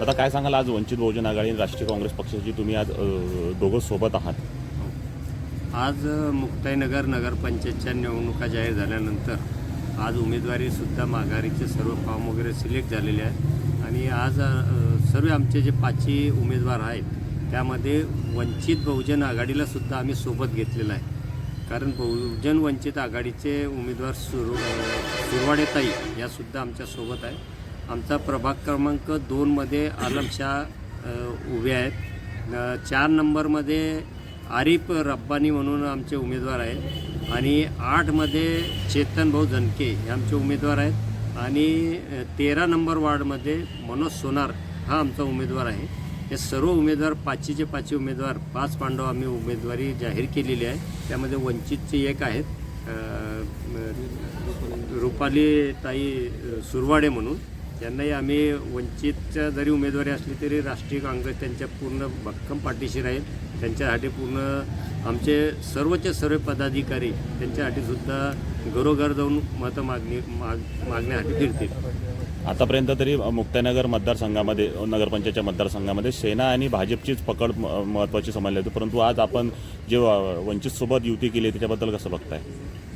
आता काय सांगाल आज वंचित बहुजन आघाडी आणि राष्ट्रीय काँग्रेस पक्षाची तुम्ही आज दोघं सोबत आहात? आज मुक्ताईनगर नगरपंचायतच्या निवडणुका जाहीर झाल्यानंतर आज उमेदवारीसुद्धा माघारीचे सर्व फॉर्म वगैरे सिलेक्ट झालेले आहेत. आणि आज सर्व आमचे जे पाचही उमेदवार आहेत त्यामध्ये वंचित बहुजन आघाडीला सुद्धा आम्ही सोबत घेतलेलं आहे. कारण बहुजन वंचित आघाडीचे उमेदवार सुरू सुरवाडेताई यासुद्धा आमच्यासोबत आहे आमचा प्रभाग क्रमांक दोनमध्ये आलमशाह उभे आहेत. चार नंबरमध्ये आरिफ रब्बानी म्हणून आमचे उमेदवार आहेत. आणि आठमध्ये चेतन भाऊ झनके हे आमचे उमेदवार आहेत. आणि तेरा नंबर वार्डमध्ये मनोज सोनार हा आमचा उमेदवार आहे. हे सर्व उमेदवार पाचीचे पाचवी उमेदवार पाच पांडव आम्ही उमेदवारी जाहीर केलेली आहे. त्यामध्ये वंचितचे एक आहेत अ, रुपाली ताई सुरवाडे म्हणून. त्यांनाही आम्ही वंचितच्या जरी उमेदवारी असली तरी राष्ट्रीय काँग्रेस त्यांच्या पूर्ण भक्कम पाठीशी राहील. त्यांच्यासाठी पूर्ण आमचे सर्वचे सर्व पदाधिकारी त्यांच्यासाठी सुद्धा घरोघर जाऊन मतं मागणी माग मागण्यासाठी फिरतील. आतापर्यंत तरी मुक्तानगर मतदारसंघामध्ये नगरपंचायतच्या मतदारसंघामध्ये सेना आणि भाजपचीच पकड म- महत्त्वाची समजली होती. परंतु आज आपण जे वंचितसोबत युती केली त्याच्याबद्दल कसं बघताय?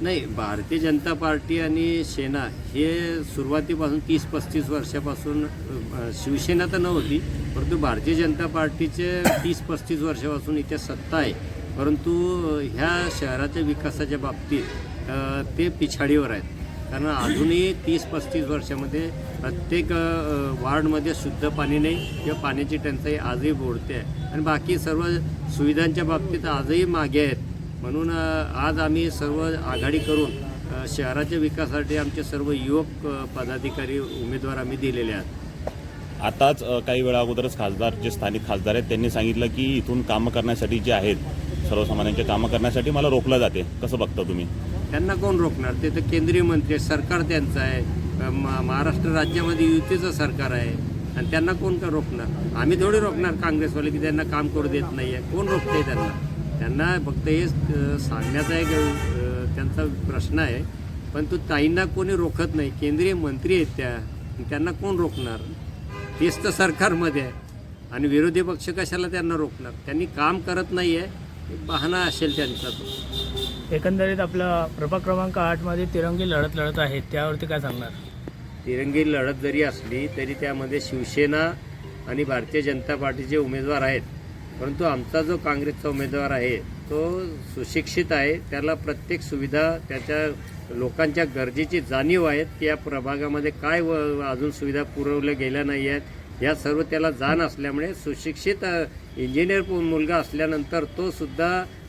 नाही भारतीय जनता पार्टी आणि सेना हे सुरुवातीपासून तीस पस्तीस वर्षापासून शिवसेना तर नव्हती परंतु भारतीय जनता पार्टीचे तीस पस्तीस वर्षापासून इथे सत्ता आहे. परंतु ह्या शहराच्या विकासाच्या बाबतीत ते पिछाडीवर आहेत. कारण अजूनही तीस पस्तीस वर्षामध्ये प्रत्येक वार्डमध्ये शुद्ध पाणी नाही किंवा पाण्याची टंचाई आजही बोडते आहे. आणि बाकी सर्व सुविधांच्या बाबतीत आजही मागे आहेत. म्हणून आज आम्ही सर्व आघाडी करून शहराच्या विकासासाठी आमचे सर्व युवक पदाधिकारी उमेदवार आम्ही दिलेले आहेत. आताच काही वेळा अगोदरच खासदार जे स्थानिक खासदार आहेत त्यांनी सांगितलं की इथून कामं करण्यासाठी जे आहेत सर्वसामान्यांचे कामं करण्यासाठी मला रोखलं जाते. कसं बघता तुम्ही? त्यांना कोण रोखणार? ते तर केंद्रीय मंत्री आहे सरकार त्यांचं आहे. महाराष्ट्र राज्यामध्ये युतीचं सरकार आहे. आणि त्यांना कोण का रोखणार? आम्ही थोडी रोखणार काँग्रेसवाले की त्यांना काम करू देत नाही आहे कोण रोखते त्यांना? त्यांना फक्त हे सांगण्याचा एक त्यांचा प्रश्न आहे. पण तो ताईंना कोणी रोखत नाही. केंद्रीय मंत्री आहेत त्या. त्यांना कोण रोखणार? तेच तर सरकारमध्ये आहे. आणि विरोधी पक्ष कशाला त्यांना रोखणार? त्यांनी काम करत नाही आहे बहाणा असेल त्यांचा तो एकंदरीत आपला प्रभाग क्रमांक आठमध्ये तिरंगी लढत लढत आहे. त्यावरती काय सांगणार? तिरंगी लढत जरी असली तरी त्यामध्ये शिवसेना आणि भारतीय जनता पार्टीचे उमेदवार आहेत. परंतु आमचा जो काँग्रेसचा उमेदवार आहे तो सुशिक्षित आहे. त्याला प्रत्येक सुविधा त्याच्या लोकांच्या गरजेची जाणीव आहेत की या प्रभागामध्ये काय व अजून सुविधा पुरवल्या गेल्या नाही आहेत. या सर्व त्याला जाण असल्यामुळे सुशिक्षित इंजिनियर मुलगा असल्यानंतर तो सुद्धा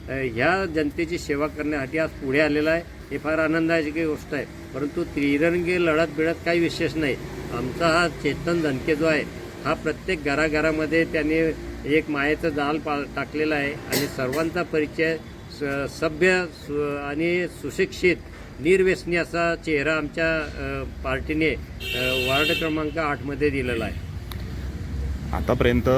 ह्या जनतेची सेवा करण्यासाठी आज पुढे आलेला आहे. हे फार आनंदाची गोष्ट आहे. परंतु त्रिरंगी लढत बिळत काही विशेष नाही. आमचा हा चेतन धनके जो आहे हा प्रत्येक घराघरामध्ये त्याने एक मायेचं जाल पा टाकलेलं आहे आणि सर्वांचा परिचय स सभ्य सु आणि सुशिक्षित निर्व्यसनी असा चेहरा आमच्या पार्टीने वार्ड क्रमांक आठमध्ये दिलेला आहे. आतापर्यंत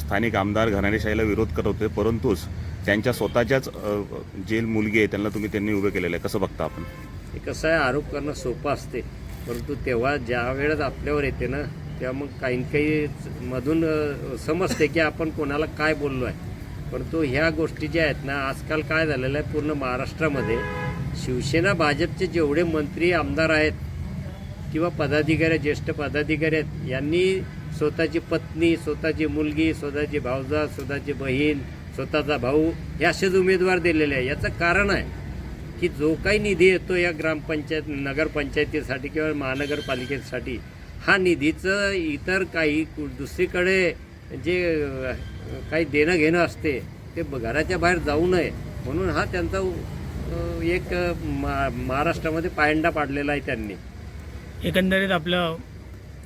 स्थानिक आमदार घराणेशाहीला विरोध करत होते परंतुच त्यांच्या स्वतःच्याच अ, जे मुलगी आहे त्यांना तुम्ही त्यांनी उभे केलेलं आहे. कसं बघता आपण? हे कसं आहे आरोप करणं सोपं असते परंतु तेव्हा ज्या वेळेस आपल्यावर येते ना तेव्हा मग काही काही मधून समजते की आपण कोणाला काय बोललो आहे पण तो ह्या गोष्टी ज्या आहेत ना आजकाल काय झालेलं आहे पूर्ण महाराष्ट्रामध्ये शिवसेना भाजपचे जेवढे मंत्री आमदार आहेत किंवा पदाधिकारी ज्येष्ठ पदाधिकारी आहेत यांनी स्वतःची पत्नी स्वतःची मुलगी स्वतःची भावजा स्वतःची बहीण स्वतःचा भाऊ हे असेच उमेदवार दिलेले आहे याचं कारण आहे की जो काही निधी येतो या ग्रामपंचायत नगरपंचायतीसाठी किंवा महानगरपालिकेसाठी हा निधीचं इतर काही कु- दुसरीकडे जे काही देणं घेणं असते ते घराच्या बाहेर जाऊ नये. म्हणून हा त्यांचा एक मा महाराष्ट्रामध्ये पायंडा पाडलेला आहे त्यांनी. एकंदरीत आपलं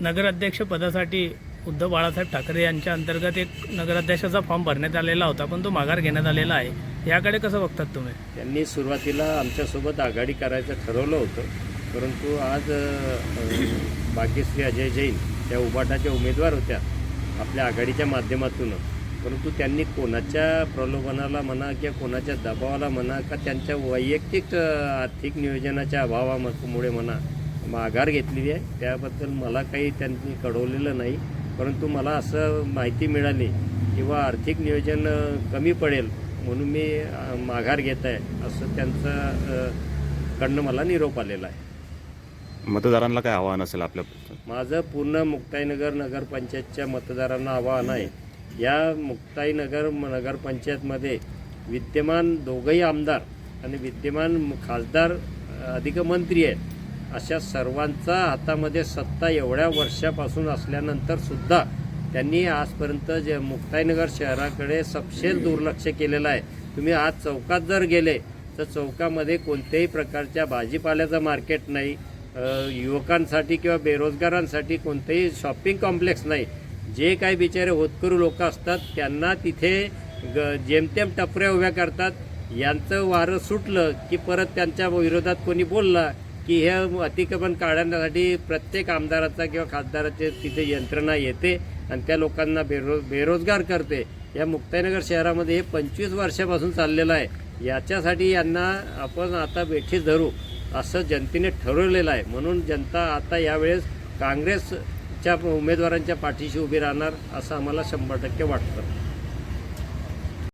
नगराध्यक्ष पदासाठी उद्धव बाळासाहेब ठाकरे यांच्या अंतर्गत एक नगराध्यक्षाचा फॉर्म भरण्यात आलेला होता पण तो माघार घेण्यात आलेला आहे. याकडे कसं बघतात तुम्ही? त्यांनी सुरुवातीला आमच्यासोबत आघाडी करायचं ठरवलं होतं. परंतु आज बाकी भाग्यश्री अजय जैन त्या उबाटाच्या उमेदवार होत्या आपल्या आघाडीच्या माध्यमातून. परंतु त्यांनी कोणाच्या प्रलोभनाला म्हणा किंवा कोणाच्या दबावाला म्हणा का त्यांच्या वैयक्तिक आर्थिक नियोजनाच्या अभावामुळे म्हणा माघार घेतलेली आहे. त्याबद्दल मला काही त्यांनी कळवलेलं नाही. परंतु मला असं माहिती मिळाली किंवा आर्थिक नियोजन कमी पडेल म्हणून मी माघार घेत आहे असं त्यांचं कडनं मला निरोप आलेला आहे. मतदारांना काय आव्हान असेल आपल्या माझं पूर्ण मुक्ताईनगर नगरपंचायतच्या मतदारांना आवाहन आहे. या मुक्ताईनगर म- नगरपंचायतमध्ये विद्यमान दोघंही आमदार आणि विद्यमान खासदार अधिक मंत्री आहेत. अशा सर्वांचा हातामध्ये सत्ता एवढ्या वर्षापासून असल्यानंतर सुद्धा त्यांनी आजपर्यंत जे मुक्ताईनगर शहराकडे सपशेल दुर्लक्ष केलेलं आहे. तुम्ही आज चौकात जर गेले तर चौकामध्ये कोणत्याही प्रकारच्या भाजीपाल्याचं मार्केट नाही. युवकांसाठी किंवा बेरोजगारांसाठी कोणतेही शॉपिंग कॉम्प्लेक्स नाही. जे काही बिचारे होतकरू लोक असतात त्यांना तिथे ग जेमतेम टपऱ्या उभ्या करतात यांचं वारं सुटलं की परत त्यांच्या विरोधात कोणी बोलला की हे अतिक्रमण काढण्यासाठी प्रत्येक आमदाराचा किंवा खासदाराचे तिथे यंत्रणा येते आणि त्या लोकांना बेरो बेरोजगार करते. या मुक्ताईनगर शहरामध्ये हे पंचवीस वर्षापासून चाललेलं आहे. याच्यासाठी यांना आपण आता बेठीत धरू. असं जनतेने ठरवलेलं आहे. म्हणून जनता आता यावेळेस काँग्रेसच्या उमेदवारांच्या पाठीशी उभी राहणार असं आम्हाला शंभर टक्के वाटतं.